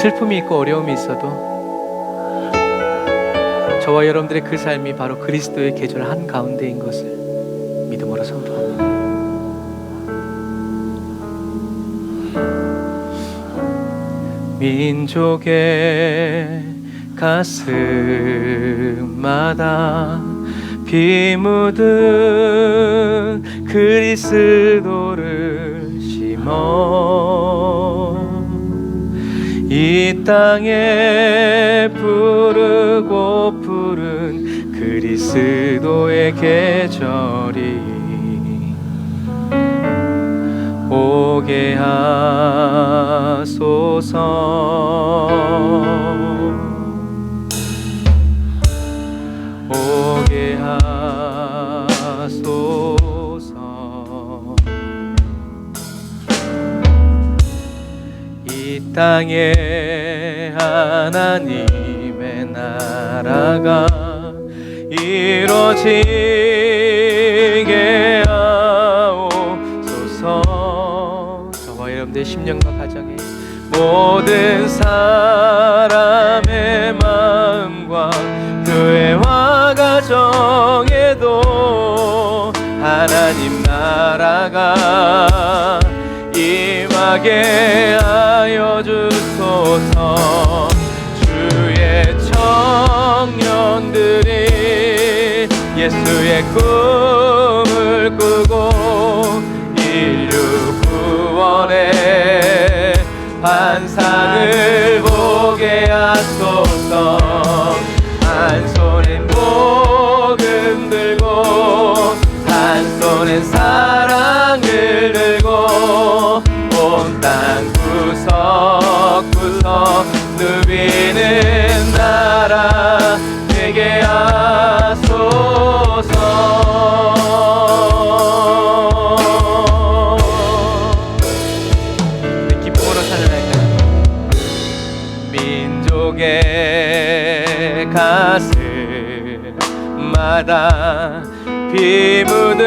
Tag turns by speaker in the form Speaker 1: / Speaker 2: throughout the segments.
Speaker 1: 슬픔이 있고 어려움이 있어도 저와 여러분들의 그 삶이 바로 그리스도의 계절 한 가운데인 것을 믿음으로 선포합니다. 민족의 가슴마다 비 묻은 그리스도를 심어 이 땅에 부르고 푸른 그리스도의 계절이 오게 하소서 땅에 하나님의 나라가 이루어지게 하옵소서. 저와 여러분들의 심령과 가정에 모든 사람의 마음과 교회와 가정에도 하나님 나라가 임하게 하여 주소서. 주의 청년들이 예수의 꿈을 꾸고 인류 구원의 환상을 보게 하소서 가슴마다 비 묻은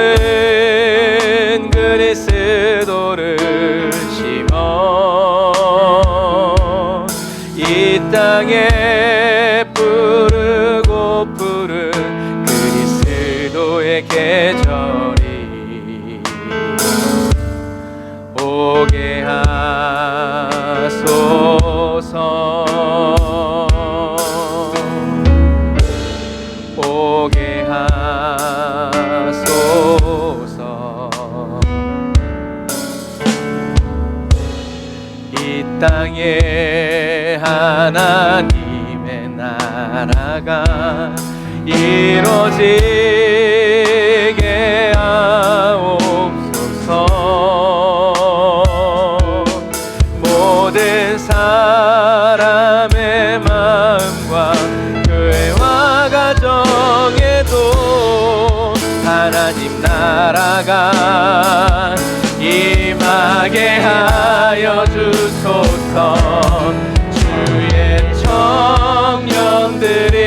Speaker 1: 그리스도를 심어. 이 땅에 부르고 푸른 그리스도의 계절이 오게 하소서 이 땅에 하나님의 나라가 이루어지게 하옵소서. 모든 사람의 마음과 교회와 가정에도 하나님 나라가 임하게 하여 주의 청년들이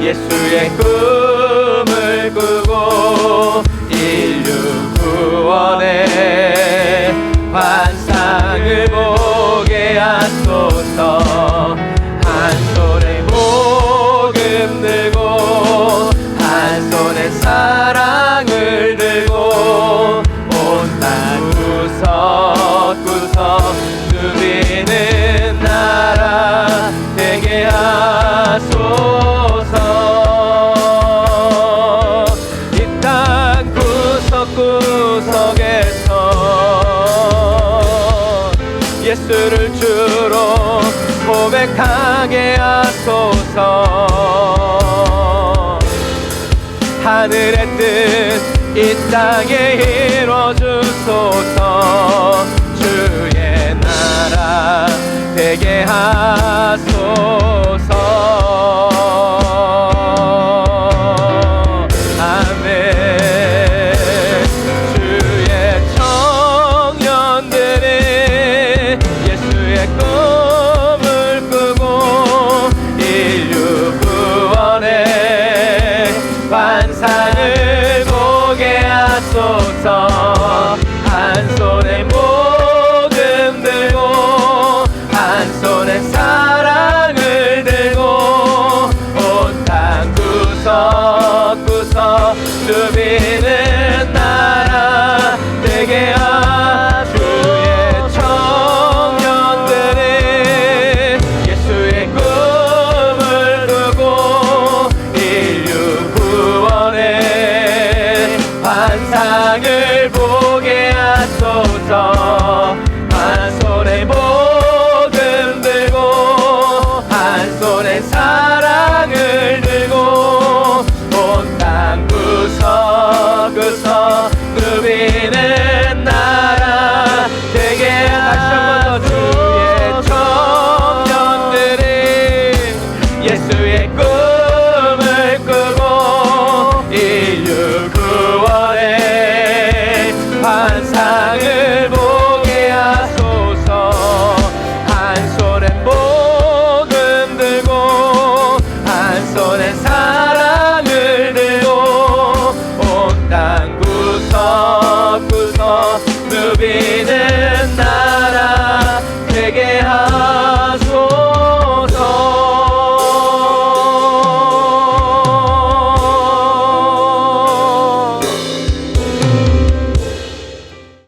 Speaker 1: 예수의 꿈 누비는 나라 되게 하소서. 이 땅 구석구석에서 예수를 주로 고백하게 하소서. 하늘의 뜻 이 땅에 이루어 주소서 하소